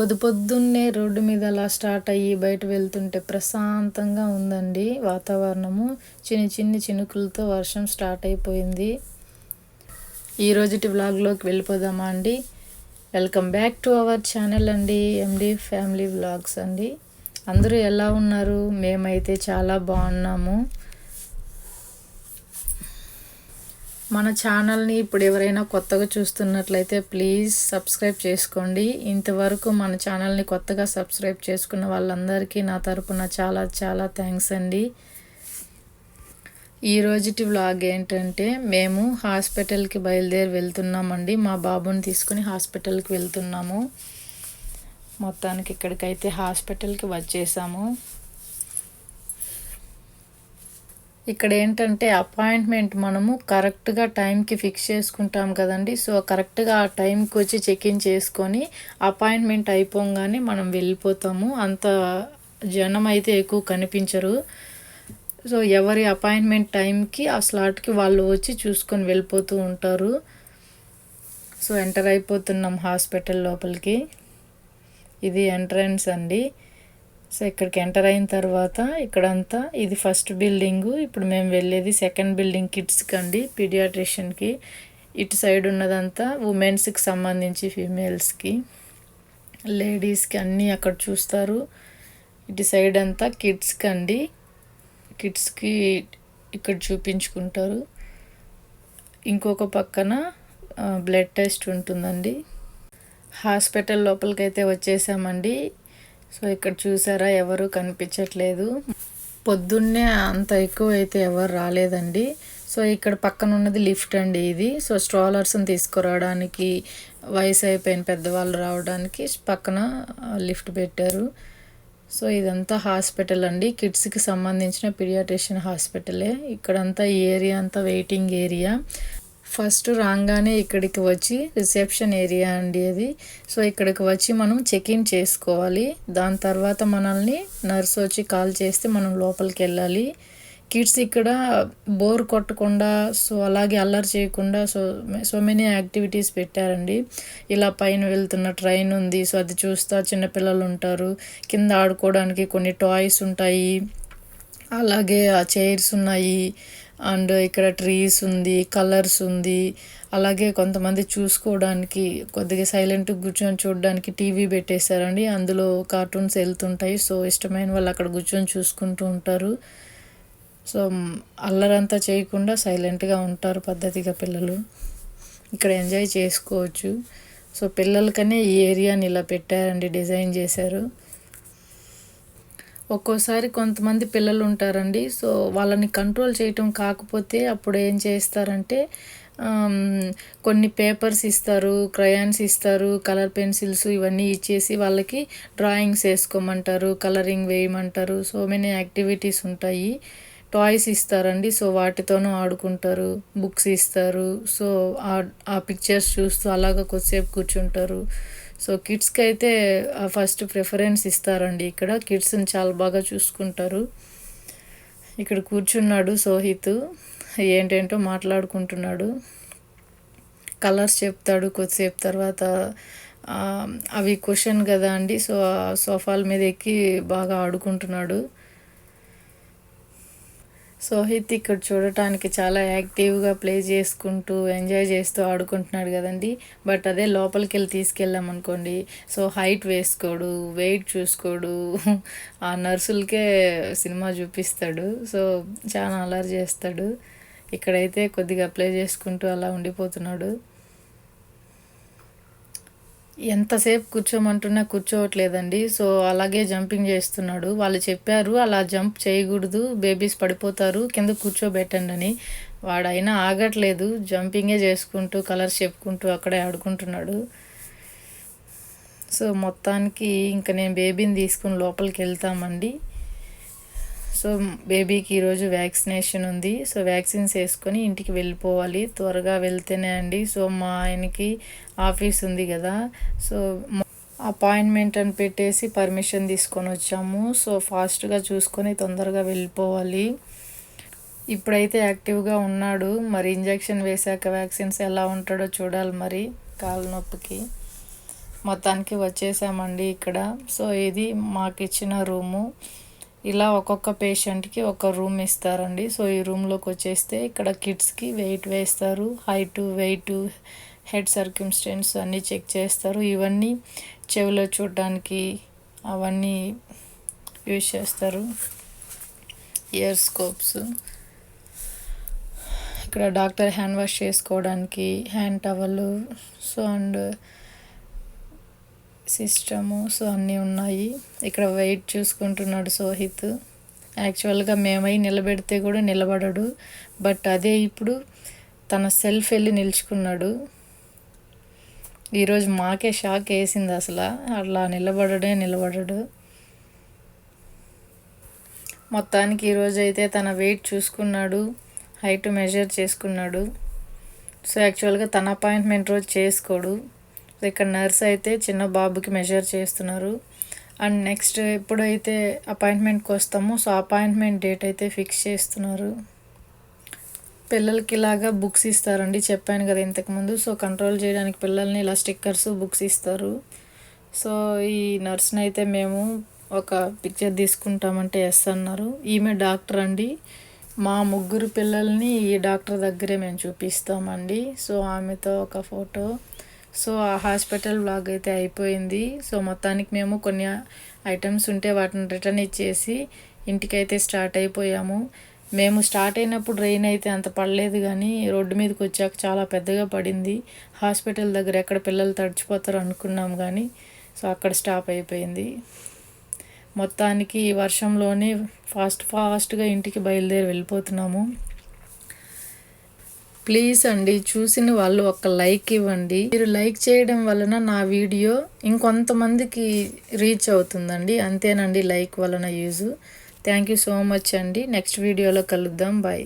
పొద్దు పొద్దున్నే రోడ్డు మీద అలా స్టార్ట్ అయ్యి బయట వెళ్తుంటే ప్రశాంతంగా ఉందండి వాతావరణము. చిన్ని చిన్ని చినుకులతో వర్షం స్టార్ట్ అయిపోయింది. ఈ రోజుటి వ్లాగ్లోకి వెళ్ళిపోదామా అండి? Welcome back to our channel అండి ఎండి ఫ్యామిలీ వ్లాగ్స్ అండి. అందరూ ఎలా ఉన్నారు? మేమైతే చాలా బాగున్నాము. మన ఛానల్ని ఇప్పుడు ఎవరైనా కొత్తగా చూస్తున్నట్లయితే ప్లీజ్ సబ్స్క్రైబ్ చేసుకోండి. ఇంతవరకు మన ఛానల్ని కొత్తగా సబ్స్క్రైబ్ చేసుకున్న వాళ్ళందరికీ నా తరపున చాలా చాలా థ్యాంక్స్ అండి. ఈ వ్లాగ్ ఏంటంటే మేము హాస్పిటల్కి బయలుదేరి వెళ్తున్నామండి. మా బాబుని తీసుకుని హాస్పిటల్కి వెళ్తున్నాము. మొత్తానికి ఇక్కడికైతే హాస్పిటల్కి వచ్చేసాము. ఇక్కడ ఏంటంటే అపాయింట్మెంట్ మనము కరెక్ట్గా టైంకి ఫిక్స్ చేసుకుంటాం కదండి. సో కరెక్ట్గా ఆ టైంకి వచ్చి చెక్ ఇన్ చేసుకొని అపాయింట్మెంట్ అయిపోగానే మనం వెళ్ళిపోతాము. అంత జనం అయితే ఎక్కువ కనిపించరు. సో ఎవరి అపాయింట్మెంట్ టైంకి ఆ స్లాట్కి వాళ్ళు వచ్చి చూసుకొని వెళ్ళిపోతూ ఉంటారు. సో ఎంటర్ అయిపోతున్నాం హాస్పిటల్ లోపలికి. ఇది ఎంట్రన్స్ అండి. సో ఇక్కడికి ఎంటర్ అయిన తర్వాత ఇక్కడంతా ఇది ఫస్ట్ బిల్డింగ్. ఇప్పుడు మేము వెళ్ళేది సెకండ్ బిల్డింగ్ కిడ్స్కి అండి పీడియాట్రిషియన్కి. ఇటు సైడ్ ఉన్నదంతా ఉమెన్స్కి సంబంధించి ఫీమేల్స్కి. లేడీస్కి అన్నీ అక్కడ చూస్తారు. ఇటు సైడ్ అంతా కిడ్స్కి అండి. కిడ్స్కి ఇక్కడ చూపించుకుంటారు. ఇంకొక పక్కన బ్లడ్ టెస్ట్ ఉంటుందండి. హాస్పిటల్ లోపలికైతే వచ్చేసామండి. సో ఇక్కడ చూసారా ఎవరు కనిపించట్లేదు. పొద్దున్నే అంత ఎక్కువ అయితే ఎవరు రాలేదండి. సో ఇక్కడ పక్కన ఉన్నది లిఫ్ట్ అండి ఇది. సో స్ట్రాలర్స్ని తీసుకురావడానికి వయసు అయిపోయిన పెద్దవాళ్ళు రావడానికి పక్కన లిఫ్ట్ పెట్టారు. సో ఇదంతా హాస్పిటల్ అండి. కిడ్స్కి సంబంధించిన పిడియాట్రిషియన్ హాస్పిటలే. ఇక్కడంతా ఈ ఏరియా అంతా వెయిటింగ్ ఏరియా. ఫస్ట్ రాగానే ఇక్కడికి వచ్చి రిసెప్షన్ ఏరియా అండి అది. సో ఇక్కడికి వచ్చి మనం చెక్ ఇన్ చేసుకోవాలి. దాని తర్వాత మనల్ని నర్స్ వచ్చి కాల్ చేస్తే మనం లోపలికి వెళ్ళాలి. కిడ్స్ ఇక్కడ బోర్ కొట్టకుండా సో అలాగే అల్లరి చేయకుండా సో సో మెనీ యాక్టివిటీస్ పెట్టారండి. ఇలా పైన వెళ్తున్న ట్రైన్ ఉంది. సో అది చూస్తా చిన్నపిల్లలు ఉంటారు. కింద ఆడుకోవడానికి కొన్ని టాయ్స్ ఉంటాయి. అలాగే ఆ చైర్స్ ఉన్నాయి. అండ్ ఇక్కడ ట్రీస్ ఉంది కలర్స్ ఉంది. అలాగే కొంతమంది చూసుకోవడానికి కొద్దిగా సైలెంట్గా కూర్చొని చూడడానికి టీవీ పెట్టేశారండి. అందులో కార్టూన్స్ వెళ్తుంటాయి. సో ఇష్టమైన వాళ్ళు అక్కడ కూర్చొని చూసుకుంటూ ఉంటారు. సో అల్లరంతా చేయకుండా సైలెంట్గా ఉంటారు పద్ధతిగా పిల్లలు. ఇక్కడ ఎంజాయ్ చేసుకోవచ్చు. సో పిల్లలకనే ఈ ఏరియాని ఇలా పెట్టారండి డిజైన్ చేశారు. ఒక్కోసారి కొంతమంది పిల్లలు ఉంటారండి. సో వాళ్ళని కంట్రోల్ చేయటం కాకపోతే అప్పుడు ఏం చేస్తారంటే కొన్ని పేపర్స్ ఇస్తారు క్రయాన్స్ ఇస్తారు కలర్ పెన్సిల్స్ ఇవన్నీ ఇచ్చేసి వాళ్ళకి డ్రాయింగ్స్ వేసుకోమంటారు కలరింగ్ వేయమంటారు. సో మెనీ యాక్టివిటీస్ ఉంటాయి. టాయ్స్ ఇస్తారండి. సో వాటితోనూ ఆడుకుంటారు బుక్స్ ఇస్తారు. సో ఆ పిక్చర్స్ చూస్తూ అలాగ కొద్దిసేపు కూర్చుంటారు. సో కిడ్స్కి అయితే ఫస్ట్ ప్రిఫరెన్స్ ఇస్తారండి ఇక్కడ. కిడ్స్ని చాలా బాగా చూసుకుంటారు. ఇక్కడ కూర్చున్నాడు సోహిత్. ఏంటేంటో మాట్లాడుకుంటున్నాడు. కలర్స్ చెప్తాడు కొద్దిసేపు తర్వాత అవి క్వశ్చన్ కదా అండి. సో సోఫాల మీద ఎక్కి బాగా ఆడుకుంటున్నాడు. సోహిత్ ఇక్కడ చూడటానికి చాలా యాక్టివ్గా ప్లే చేసుకుంటూ ఎంజాయ్ చేస్తూ ఆడుకుంటున్నాడు కదండి. బట్ అదే లోపలికి వెళ్ళి తీసుకెళ్ళాం అనుకోండి. సో హైట్ వేసుకోడు వెయిట్ చూసుకోడు. ఆ నర్సులకే సినిమా చూపిస్తాడు. సో చాలా అలర్ చేస్తాడు. ఇక్కడైతే కొద్దిగా ప్లే చేసుకుంటూ అలా ఉండిపోతున్నాడు. ఎంతసేపు కూర్చోమంటున్నా కూర్చోవట్లేదండి. సో అలాగే జంపింగ్ చేస్తున్నాడు. వాళ్ళు చెప్పారు అలా జంప్ చేయకూడదు బేబీస్ పడిపోతారు కింద కూర్చోబెట్టండి అని. వాడైనా ఆగట్లేదు. జంపింగే చేసుకుంటూ కలర్స్ చెప్పుకుంటూ అక్కడే ఆడుకుంటున్నాడు. సో మొత్తానికి ఇంకా నేను బేబీని తీసుకుని లోపలికి వెళ్తామండి. సో బేబీకి ఈరోజు వ్యాక్సినేషన్ ఉంది. సో వ్యాక్సిన్స్ వేసుకొని ఇంటికి వెళ్ళిపోవాలి. త్వరగా వెళ్తేనే అండి. సో మా ఆయనకి ఆఫీస్ ఉంది కదా. సో అపాయింట్మెంట్ అని పెట్టేసి పర్మిషన్ తీసుకొని వచ్చాము. సో ఫాస్ట్గా చూసుకొని తొందరగా వెళ్ళిపోవాలి. ఇప్పుడైతే యాక్టివ్గా ఉన్నాడు. మరి ఇంజెక్షన్ వేశాక వ్యాక్సిన్స్ ఎలా ఉంటాడో చూడాలి మరి కాలు నొప్పికి. మొత్తానికి వచ్చేసామండి ఇక్కడ. సో ఇది మాకు ఇచ్చిన రూము. ఇలా ఒక్కొక్క పేషెంట్కి ఒక రూమ్ ఇస్తారండి. సో ఈ రూమ్లోకి వచ్చేస్తే ఇక్కడ కిడ్స్కి వెయిట్ వేస్తారు. హైటు వెయిట్ హెడ్ సర్క్యూమ్స్టెన్స్ అన్నీ చెక్ చేస్తారు. ఇవన్నీ చెవిలో చూడడానికి అవన్నీ యూజ్ చేస్తారు. Ear scopes. ఇక్కడ డాక్టర్ హ్యాండ్ వాష్ చేసుకోవడానికి hand towel. So and system so అన్నీ ఉన్నాయి. ఇక్కడ వెయిట్ చూసుకుంటున్నాడు సోహిత్. యాక్చువల్గా మేమై నిలబెడితే కూడా నిలబడడు. బట్ అదే ఇప్పుడు తన సెల్ఫ్ వెళ్ళి నిలుచుకున్నాడు. ఈరోజు మాకే షాక్ వేసింది అసలు. అట్లా నిలబడడే నిలబడడు. మొత్తానికి ఈరోజు అయితే తన వెయిట్ చూసుకున్నాడు. హైట్ మెజర్ చేసుకున్నాడు. సో యాక్చువల్గా తన అపాయింట్మెంట్ రోజు చేసుకోడు. ఇక్కడ నర్స్ అయితే చిన్న బాబుకి మెజర్ చేస్తున్నారు. అండ్ నెక్స్ట్ ఎప్పుడైతే అపాయింట్మెంట్కి వస్తామో సో అపాయింట్మెంట్ డేట్ అయితే ఫిక్స్ చేస్తున్నారు. పిల్లలకి ఇలాగా బుక్స్ ఇస్తారండి. చెప్పాను కదా ఇంతకుముందు సో కంట్రోల్ చేయడానికి పిల్లల్ని ఇలా స్టిక్కర్స్ బుక్స్ ఇస్తారు. సో ఈ నర్స్ని అయితే మేము ఒక పిక్చర్ తీసుకుంటామంటే ఎస్ అన్నారు. ఈమె డాక్టర్ అండి. మా ముగ్గురు పిల్లల్ని ఈ డాక్టర్ దగ్గరే మేము చూపిస్తామండి. సో ఆమెతో ఒక ఫోటో సో ఆ హాస్పిటల్ బ్లాగ్ అయితే అయిపోయింది. సో మొత్తానికి మేము కొన్ని ఐటమ్స్ ఉంటే వాటిని రిటర్న్ ఇచ్చేసి ఇంటికైతే స్టార్ట్ అయిపోయాము. మేము స్టార్ట్ అయినప్పుడు రెయిన్ అయితే అంత పడలేదు కానీ రోడ్డు మీదకి వచ్చాక చాలా పెద్దగా పడింది. హాస్పిటల్ దగ్గర ఎక్కడ పిల్లలు తడిచిపోతారు అనుకున్నాం కానీ సో అక్కడ స్టాప్ అయిపోయింది. మొత్తానికి వర్షంలోనే ఫాస్ట్ ఫాస్ట్గా ఇంటికి బయలుదేరి వెళ్ళిపోతున్నాము. ప్లీజ్ అండి చూసిన వాళ్ళు ఒక లైక్ ఇవ్వండి. మీరు లైక్ చేయడం వలన నా వీడియో ఇంకొంతమందికి రీచ్ అవుతుందండి. అంతేనండి లైక్ వలన use. Thank you so much అండి. నెక్స్ట్ వీడియోలో కలుద్దాం. బాయ్.